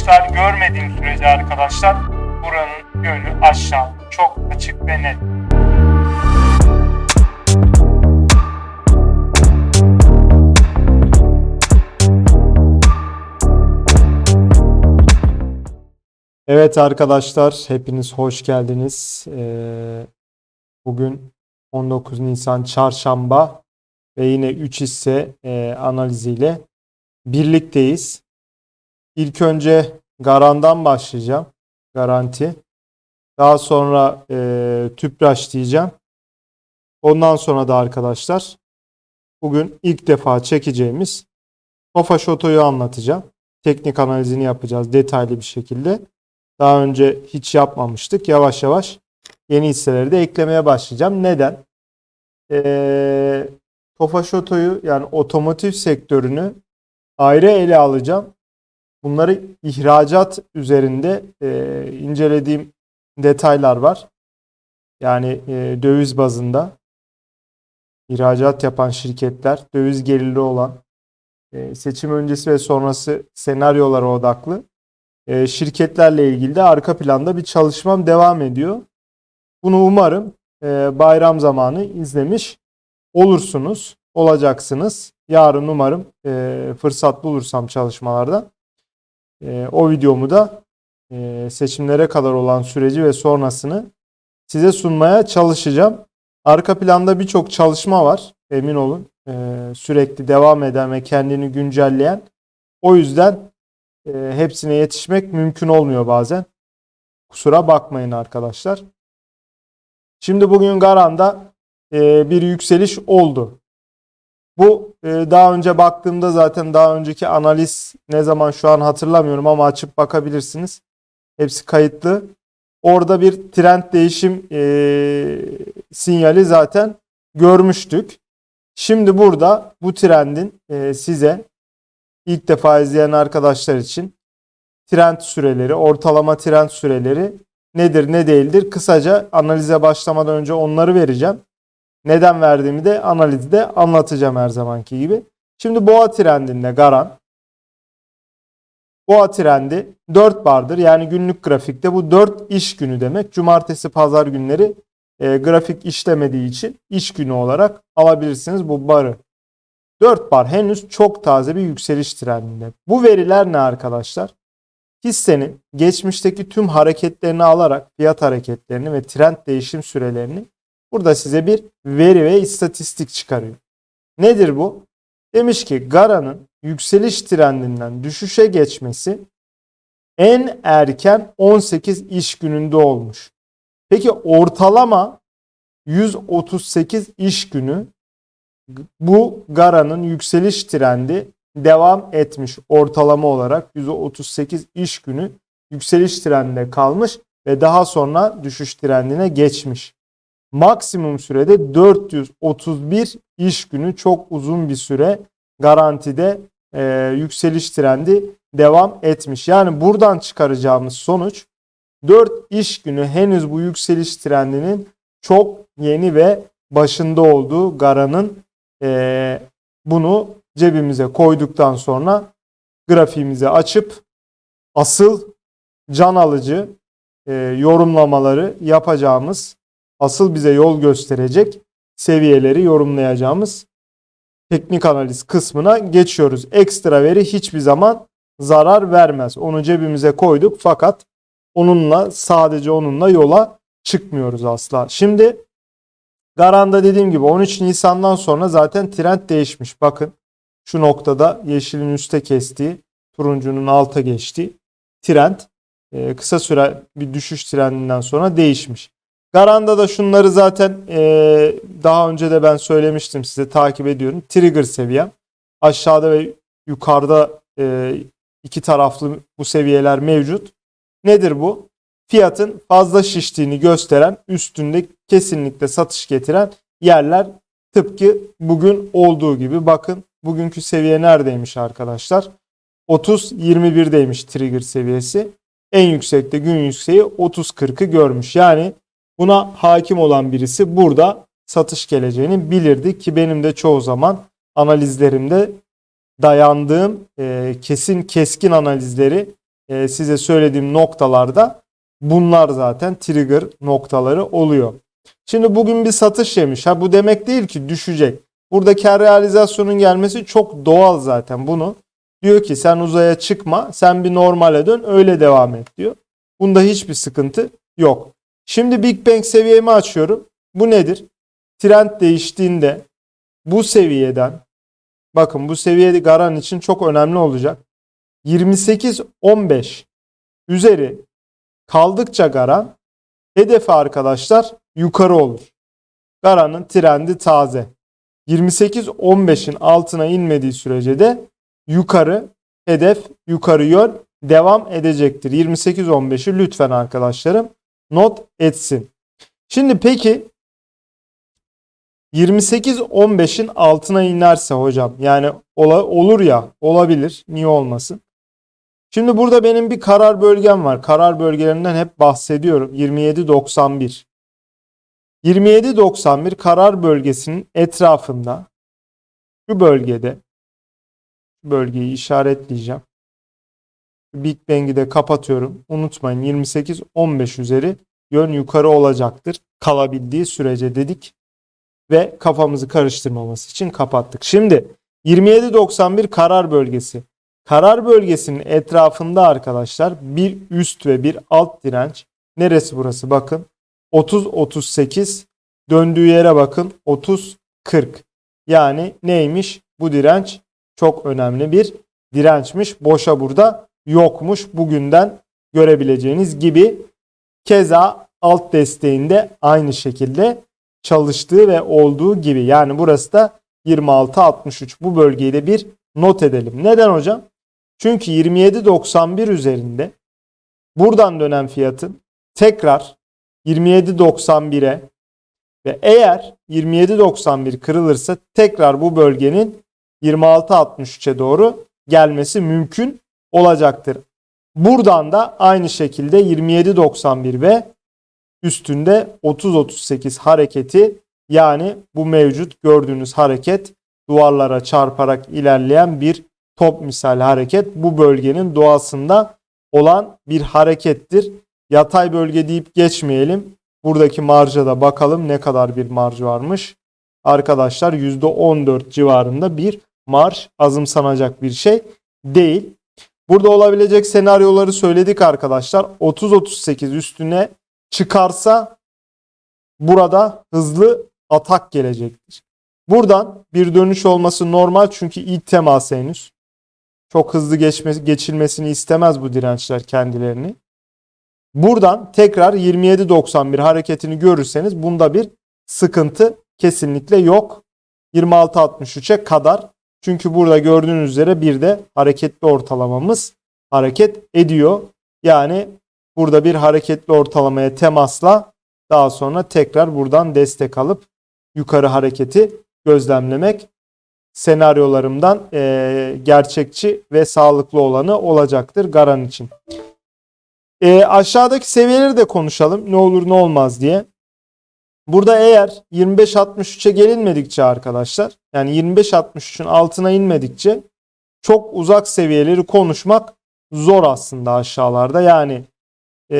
Kapanışlar görmediğim sürece arkadaşlar buranın yönü aşağı. Çok açık ve net. Evet arkadaşlar hepiniz hoş geldiniz. Ee, bugün 19 Nisan Çarşamba ve yine 3 hisse e, analiziyle birlikteyiz. İlk önce Garan'dan başlayacağım. Garanti. Daha sonra e, Tüpraş diyeceğim. Ondan sonra da arkadaşlar bugün ilk defa çekeceğimiz Tofaş Oto'yu anlatacağım. Teknik analizini yapacağız detaylı bir şekilde. Daha önce hiç yapmamıştık. Yavaş yavaş yeni hisseleri de eklemeye başlayacağım. Neden? Ee, Tofaş Oto'yu yani otomotiv sektörünü ayrı ele alacağım. Bunları ihracat üzerinde e, incelediğim detaylar var. Yani e, döviz bazında ihracat yapan şirketler, döviz geliri olan e, seçim öncesi ve sonrası senaryolara odaklı e, şirketlerle ilgili de arka planda bir çalışmam devam ediyor. Bunu umarım e, bayram zamanı izlemiş olursunuz, olacaksınız. Yarın umarım e, fırsat bulursam çalışmalarda e, o videomu da e, seçimlere kadar olan süreci ve sonrasını size sunmaya çalışacağım. Arka planda birçok çalışma var emin olun. E, sürekli devam eden ve kendini güncelleyen. O yüzden e, hepsine yetişmek mümkün olmuyor bazen. Kusura bakmayın arkadaşlar. Şimdi bugün Garan'da e, bir yükseliş oldu. Bu e, daha önce baktığımda zaten daha önceki analiz ne zaman şu an hatırlamıyorum ama açıp bakabilirsiniz. Hepsi kayıtlı. Orada bir trend değişim e, sinyali zaten görmüştük. Şimdi burada bu trendin e, size ilk defa izleyen arkadaşlar için trend süreleri, ortalama trend süreleri nedir ne değildir? Kısaca analize başlamadan önce onları vereceğim. Neden verdiğimi de analizde anlatacağım her zamanki gibi. Şimdi boğa trendinde garan. Boğa trendi 4 bardır. Yani günlük grafikte bu 4 iş günü demek. Cumartesi pazar günleri e, grafik işlemediği için iş günü olarak alabilirsiniz bu barı. 4 bar henüz çok taze bir yükseliş trendinde. Bu veriler ne arkadaşlar? Hissenin geçmişteki tüm hareketlerini alarak fiyat hareketlerini ve trend değişim sürelerini burada size bir veri ve istatistik çıkarıyor. Nedir bu? Demiş ki Gara'nın yükseliş trendinden düşüşe geçmesi en erken 18 iş gününde olmuş. Peki ortalama 138 iş günü bu Gara'nın yükseliş trendi devam etmiş ortalama olarak 138 iş günü yükseliş trendinde kalmış ve daha sonra düşüş trendine geçmiş. Maksimum sürede 431 iş günü çok uzun bir süre garantide e, yükseliş trendi devam etmiş. Yani buradan çıkaracağımız sonuç 4 iş günü henüz bu yükseliş trendinin çok yeni ve başında olduğu Gara'nın e, bunu cebimize koyduktan sonra grafiğimizi açıp asıl can alıcı e, yorumlamaları yapacağımız, asıl bize yol gösterecek seviyeleri yorumlayacağımız teknik analiz kısmına geçiyoruz. Ekstra veri hiçbir zaman zarar vermez. Onu cebimize koyduk fakat onunla sadece onunla yola çıkmıyoruz asla. Şimdi Garan'da dediğim gibi 13 Nisan'dan sonra zaten trend değişmiş. Bakın şu noktada yeşilin üste kestiği, turuncunun alta geçtiği trend e, kısa süre bir düşüş trendinden sonra değişmiş. Garanda da şunları zaten e, daha önce de ben söylemiştim size takip ediyorum. Trigger seviyem aşağıda ve yukarıda e, iki taraflı bu seviyeler mevcut. Nedir bu? Fiyatın fazla şiştiğini gösteren, üstünde kesinlikle satış getiren yerler tıpkı bugün olduğu gibi. Bakın bugünkü seviye neredeymiş arkadaşlar? 30-21'deymiş trigger seviyesi. En yüksekte gün yükseği 30-40'ı görmüş. Yani buna hakim olan birisi burada satış geleceğini bilirdi ki benim de çoğu zaman analizlerimde dayandığım e, kesin keskin analizleri e, size söylediğim noktalarda bunlar zaten trigger noktaları oluyor. Şimdi bugün bir satış yemiş. Ha bu demek değil ki düşecek. Burada kar realizasyonun gelmesi çok doğal zaten bunu. Diyor ki sen uzaya çıkma, sen bir normale dön, öyle devam et diyor. Bunda hiçbir sıkıntı yok. Şimdi Big Bang seviyemi açıyorum. Bu nedir? Trend değiştiğinde bu seviyeden bakın bu seviyede Garan için çok önemli olacak. 28-15 üzeri kaldıkça Garan hedefi arkadaşlar yukarı olur. Garan'ın trendi taze. 28-15'in altına inmediği sürece de yukarı hedef yukarı yön devam edecektir. 28-15'i lütfen arkadaşlarım not etsin. Şimdi peki 28-15'in altına inerse hocam yani ola, olur ya olabilir niye olmasın. Şimdi burada benim bir karar bölgem var. Karar bölgelerinden hep bahsediyorum. 27-91. 27-91 karar bölgesinin etrafında şu bölgede bölgeyi işaretleyeceğim. Big Bang'i de kapatıyorum. Unutmayın 28-15 üzeri yön yukarı olacaktır. Kalabildiği sürece dedik ve kafamızı karıştırmaması için kapattık. Şimdi 27-91 karar bölgesi. Karar bölgesinin etrafında arkadaşlar bir üst ve bir alt direnç. Neresi burası? Bakın 30-38 döndüğü yere bakın 30-40. Yani neymiş? Bu direnç çok önemli bir dirençmiş. Boşa burada yokmuş. Bugünden görebileceğiniz gibi. Keza alt desteğinde aynı şekilde çalıştığı ve olduğu gibi. Yani burası da 26-63. Bu bölgeyi de bir not edelim. Neden hocam? Çünkü 27.91 üzerinde buradan dönen fiyatın tekrar 27.91'e ve eğer 27.91 kırılırsa tekrar bu bölgenin 26.63'e doğru gelmesi mümkün olacaktır. Buradan da aynı şekilde 27.91 ve üstünde 30-38 hareketi yani bu mevcut gördüğünüz hareket duvarlara çarparak ilerleyen bir top misali hareket bu bölgenin doğasında olan bir harekettir. Yatay bölge deyip geçmeyelim. Buradaki marja da bakalım ne kadar bir marj varmış. Arkadaşlar %14 civarında bir marj azımsanacak bir şey değil. Burada olabilecek senaryoları söyledik arkadaşlar. 30-38 üstüne çıkarsa burada hızlı atak gelecektir. Buradan bir dönüş olması normal çünkü ilk teması henüz. Çok hızlı geçmesi, geçilmesini istemez bu dirençler kendilerini. Buradan tekrar 27.91 hareketini görürseniz bunda bir sıkıntı kesinlikle yok. 26.63'e kadar. Çünkü burada gördüğünüz üzere bir de hareketli ortalamamız hareket ediyor. Yani burada bir hareketli ortalamaya temasla daha sonra tekrar buradan destek alıp yukarı hareketi gözlemlemek senaryolarımdan e, gerçekçi ve sağlıklı olanı olacaktır Garan için. E, aşağıdaki seviyeleri de konuşalım ne olur ne olmaz diye. Burada eğer 25-63'e gelinmedikçe arkadaşlar yani 25-63'ün altına inmedikçe çok uzak seviyeleri konuşmak zor aslında aşağılarda. Yani e,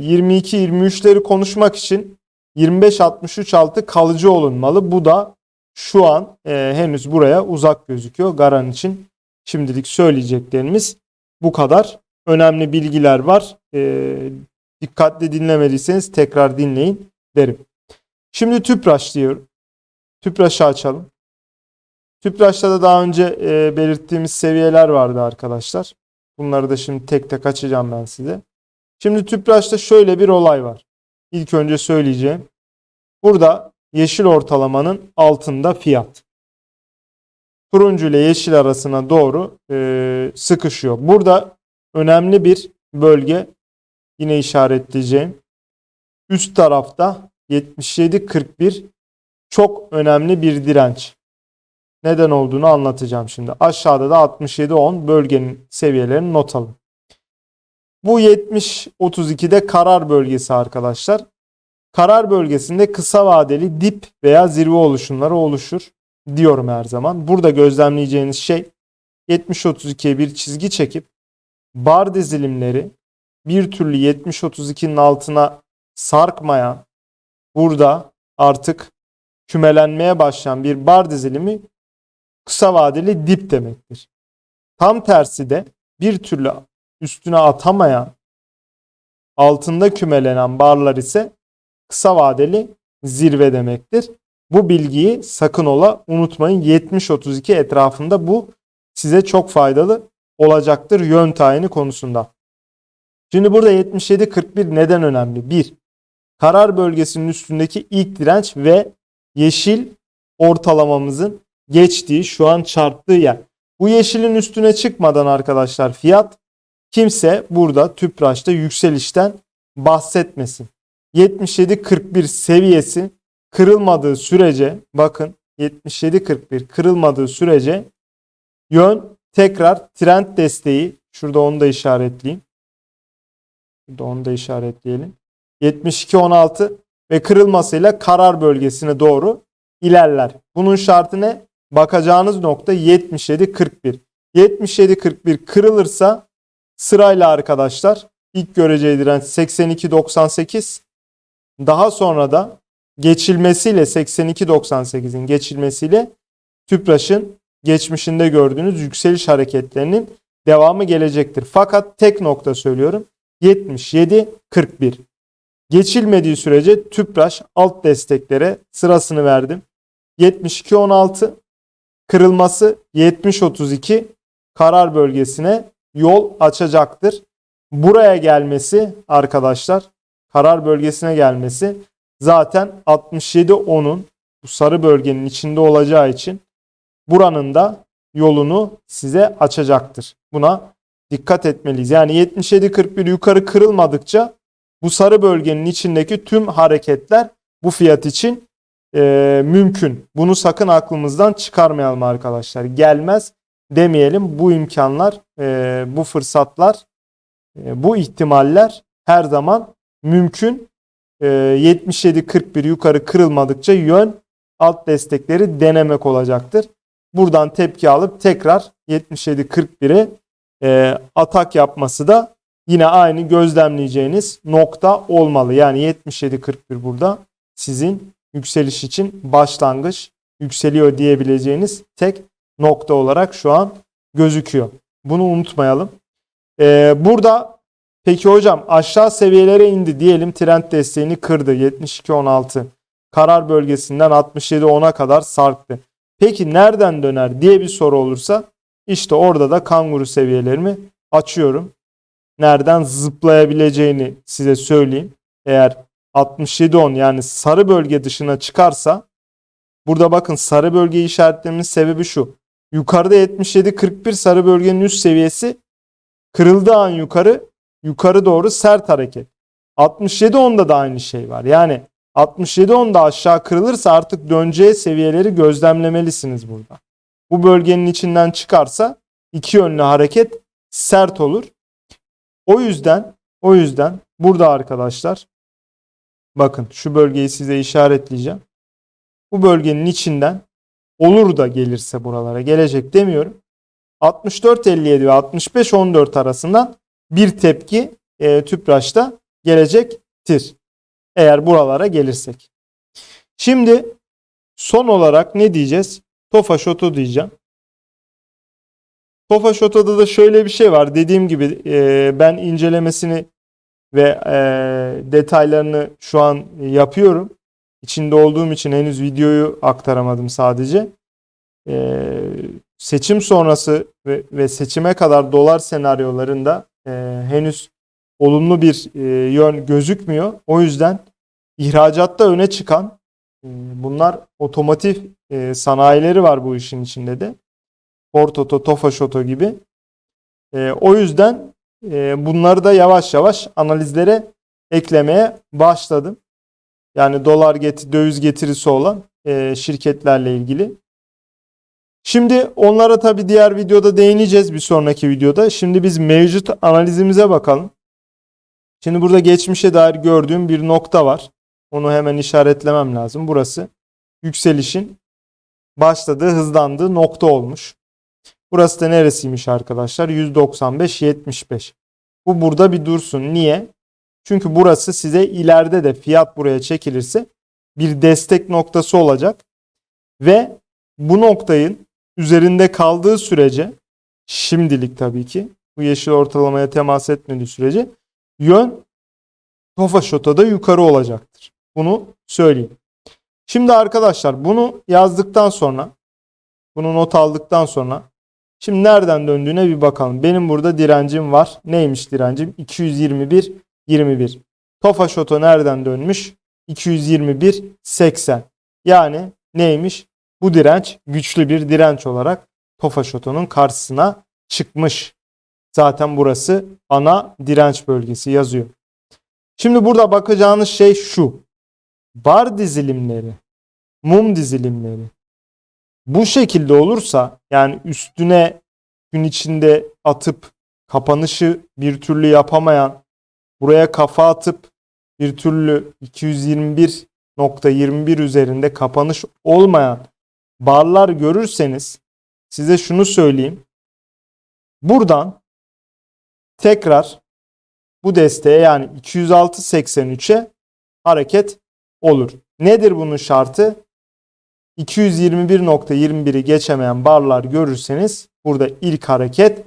22-23'leri konuşmak için 25-63 altı kalıcı olunmalı. Bu da şu an e, henüz buraya uzak gözüküyor. Garan için şimdilik söyleyeceklerimiz bu kadar. Önemli bilgiler var. E, dikkatli dinlemediyseniz tekrar dinleyin derim. Şimdi tüpraş diyorum. Tüpraşı açalım. Tüpraşta da daha önce e, belirttiğimiz seviyeler vardı arkadaşlar. Bunları da şimdi tek tek açacağım ben size. Şimdi tüpraşta şöyle bir olay var. İlk önce söyleyeceğim. Burada yeşil ortalamanın altında fiyat. turuncu ile yeşil arasına doğru e, sıkışıyor. Burada önemli bir bölge yine işaretleyeceğim. Üst tarafta 77-41 çok önemli bir direnç. Neden olduğunu anlatacağım şimdi. Aşağıda da 67-10 bölgenin seviyelerini not alın. Bu 70-32'de karar bölgesi arkadaşlar. Karar bölgesinde kısa vadeli dip veya zirve oluşumları oluşur diyorum her zaman. Burada gözlemleyeceğiniz şey 70-32'ye bir çizgi çekip bar dizilimleri bir türlü 70-32'nin altına sarkmayan burada artık kümelenmeye başlayan bir bar dizilimi kısa vadeli dip demektir. Tam tersi de bir türlü üstüne atamayan altında kümelenen barlar ise kısa vadeli zirve demektir. Bu bilgiyi sakın ola unutmayın. 70-32 etrafında bu size çok faydalı olacaktır yön tayini konusunda. Şimdi burada 77-41 neden önemli? 1. Karar bölgesinin üstündeki ilk direnç ve yeşil ortalamamızın geçtiği şu an çarptığı yer. Bu yeşilin üstüne çıkmadan arkadaşlar fiyat kimse burada tüpraşta yükselişten bahsetmesin. 77-41 seviyesi kırılmadığı sürece bakın 77-41 kırılmadığı sürece yön tekrar trend desteği şurada onu da işaretleyeyim. Şurada onu da işaretleyelim. 72-16 ve kırılmasıyla karar bölgesine doğru ilerler. Bunun şartı ne? Bakacağınız nokta 77-41. 77-41 kırılırsa sırayla arkadaşlar ilk göreceği direnç 82-98 daha sonra da geçilmesiyle 82-98'in geçilmesiyle Tüpraş'ın geçmişinde gördüğünüz yükseliş hareketlerinin devamı gelecektir. Fakat tek nokta söylüyorum 77-41. Geçilmediği sürece Tüpraş alt desteklere sırasını verdim. 72-16 kırılması 70-32 karar bölgesine yol açacaktır. Buraya gelmesi arkadaşlar karar bölgesine gelmesi zaten 67-10'un bu sarı bölgenin içinde olacağı için buranın da yolunu size açacaktır. Buna dikkat etmeliyiz. Yani 77-41 yukarı kırılmadıkça bu sarı bölgenin içindeki tüm hareketler bu fiyat için e, mümkün. Bunu sakın aklımızdan çıkarmayalım arkadaşlar. Gelmez demeyelim. Bu imkanlar, e, bu fırsatlar, e, bu ihtimaller her zaman mümkün. E, 77-41 yukarı kırılmadıkça yön alt destekleri denemek olacaktır. Buradan tepki alıp tekrar 77-41'e e, atak yapması da yine aynı gözlemleyeceğiniz nokta olmalı. Yani 77-41 burada sizin yükseliş için başlangıç yükseliyor diyebileceğiniz tek nokta olarak şu an gözüküyor. Bunu unutmayalım. Ee, burada peki hocam aşağı seviyelere indi diyelim trend desteğini kırdı 72-16 karar bölgesinden 67-10'a kadar sarktı. Peki nereden döner diye bir soru olursa işte orada da kanguru seviyelerimi açıyorum. Nereden zıplayabileceğini size söyleyeyim. Eğer 67-10 yani sarı bölge dışına çıkarsa burada bakın sarı bölgeyi işaretlememin sebebi şu. Yukarıda 77-41 sarı bölgenin üst seviyesi kırıldığı an yukarı yukarı doğru sert hareket. 67-10'da da aynı şey var. Yani 67-10'da aşağı kırılırsa artık döneceği seviyeleri gözlemlemelisiniz burada. Bu bölgenin içinden çıkarsa iki yönlü hareket sert olur. O yüzden o yüzden burada arkadaşlar bakın şu bölgeyi size işaretleyeceğim. Bu bölgenin içinden olur da gelirse buralara gelecek demiyorum. 64-57 ve 65-14 arasından bir tepki e, tüpraşta gelecektir. Eğer buralara gelirsek. Şimdi son olarak ne diyeceğiz? Tofaş Oto diyeceğim. Tofaş Oto'da da şöyle bir şey var. Dediğim gibi e, ben incelemesini ve e, detaylarını şu an yapıyorum. İçinde olduğum için henüz videoyu aktaramadım sadece. E, seçim sonrası ve, ve seçime kadar dolar senaryolarında e, henüz olumlu bir e, yön gözükmüyor. O yüzden ihracatta öne çıkan e, bunlar otomotiv e, sanayileri var bu işin içinde de. Portoto, Tofaşoto gibi. E, o yüzden e, bunları da yavaş yavaş analizlere eklemeye başladım. Yani dolar get döviz getirisi olan e, şirketlerle ilgili. Şimdi onlara tabi diğer videoda değineceğiz bir sonraki videoda. Şimdi biz mevcut analizimize bakalım. Şimdi burada geçmişe dair gördüğüm bir nokta var. Onu hemen işaretlemem lazım. Burası yükselişin başladığı, hızlandığı nokta olmuş. Burası da neresiymiş arkadaşlar? 195.75. Bu burada bir dursun. Niye? Çünkü burası size ileride de fiyat buraya çekilirse bir destek noktası olacak. Ve bu noktayın üzerinde kaldığı sürece şimdilik tabii ki bu yeşil ortalamaya temas etmediği sürece yön Tofaşota'da yukarı olacaktır. Bunu söyleyeyim. Şimdi arkadaşlar bunu yazdıktan sonra bunu not aldıktan sonra şimdi nereden döndüğüne bir bakalım. Benim burada direncim var. Neymiş direncim? 221 21. Tofaşoto nereden dönmüş? 221 80. Yani neymiş? Bu direnç güçlü bir direnç olarak Tofaşoto'nun karşısına çıkmış. Zaten burası ana direnç bölgesi yazıyor. Şimdi burada bakacağınız şey şu. Bar dizilimleri, mum dizilimleri bu şekilde olursa yani üstüne gün içinde atıp kapanışı bir türlü yapamayan buraya kafa atıp bir türlü 221.21 üzerinde kapanış olmayan barlar görürseniz size şunu söyleyeyim. Buradan tekrar bu desteğe yani 206.83'e hareket olur. Nedir bunun şartı? 221.21'i geçemeyen barlar görürseniz burada ilk hareket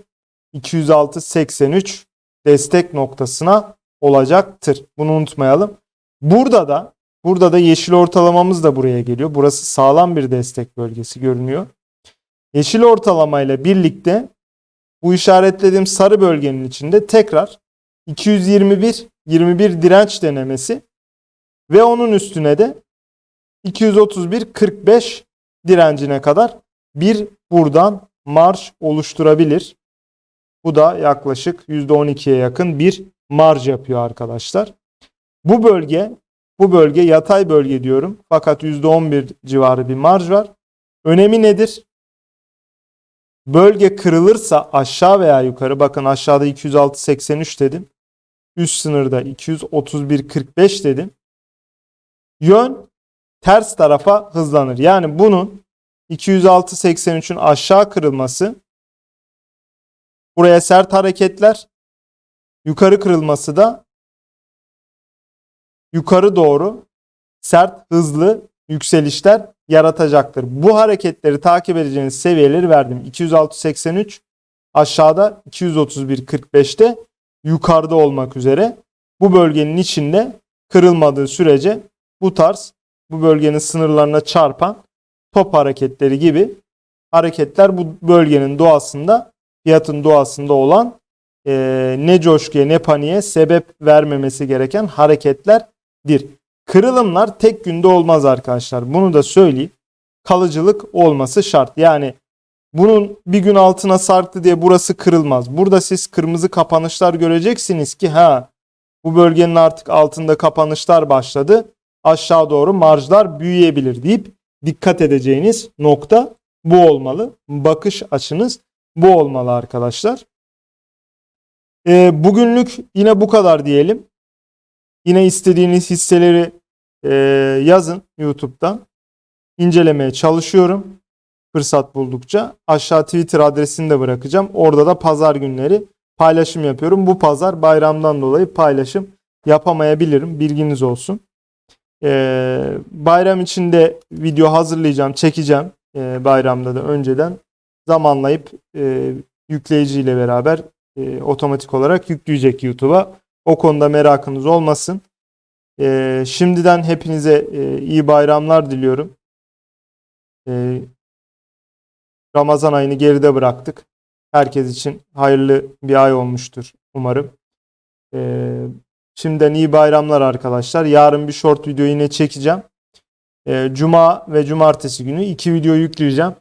206.83 destek noktasına olacaktır. Bunu unutmayalım. Burada da burada da yeşil ortalamamız da buraya geliyor. Burası sağlam bir destek bölgesi görünüyor. Yeşil ortalamayla birlikte bu işaretlediğim sarı bölgenin içinde tekrar 221 21 direnç denemesi ve onun üstüne de 231 45 direncine kadar bir buradan marş oluşturabilir. Bu da yaklaşık %12'ye yakın bir marj yapıyor arkadaşlar. Bu bölge bu bölge yatay bölge diyorum. Fakat %11 civarı bir marj var. Önemi nedir? Bölge kırılırsa aşağı veya yukarı bakın aşağıda 206.83 dedim. Üst sınırda 231.45 dedim. Yön ters tarafa hızlanır. Yani bunun 206.83'ün aşağı kırılması buraya sert hareketler yukarı kırılması da yukarı doğru sert hızlı yükselişler yaratacaktır. Bu hareketleri takip edeceğiniz seviyeleri verdim. 206.83 aşağıda 231.45'te yukarıda olmak üzere bu bölgenin içinde kırılmadığı sürece bu tarz bu bölgenin sınırlarına çarpan top hareketleri gibi hareketler bu bölgenin doğasında fiyatın doğasında olan e, ne coşkuya ne paniğe sebep vermemesi gereken hareketlerdir. Kırılımlar tek günde olmaz arkadaşlar. Bunu da söyleyeyim. Kalıcılık olması şart. Yani bunun bir gün altına sarktı diye burası kırılmaz. Burada siz kırmızı kapanışlar göreceksiniz ki ha bu bölgenin artık altında kapanışlar başladı. Aşağı doğru marjlar büyüyebilir deyip dikkat edeceğiniz nokta bu olmalı. Bakış açınız bu olmalı arkadaşlar. E, bugünlük yine bu kadar diyelim. Yine istediğiniz hisseleri e, yazın YouTube'dan. İncelemeye çalışıyorum. Fırsat buldukça. Aşağı Twitter adresini de bırakacağım. Orada da pazar günleri paylaşım yapıyorum. Bu pazar bayramdan dolayı paylaşım yapamayabilirim. Bilginiz olsun. Ee, bayram içinde video hazırlayacağım, çekeceğim. Ee, bayramda da önceden zamanlayıp e, yükleyiciyle beraber e, otomatik olarak yükleyecek YouTube'a. O konuda merakınız olmasın. E, şimdiden hepinize e, iyi bayramlar diliyorum. E, Ramazan ayını geride bıraktık. Herkes için hayırlı bir ay olmuştur umarım. E, şimdiden iyi bayramlar arkadaşlar. Yarın bir short video yine çekeceğim. E, Cuma ve cumartesi günü iki video yükleyeceğim.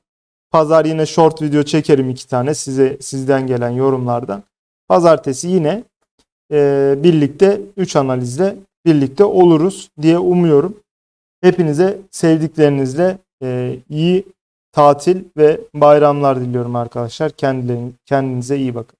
Pazar yine short video çekerim iki tane size sizden gelen yorumlardan. Pazartesi yine e, birlikte 3 analizle birlikte oluruz diye umuyorum. Hepinize sevdiklerinizle e, iyi tatil ve bayramlar diliyorum arkadaşlar. Kendilerine, kendinize iyi bakın.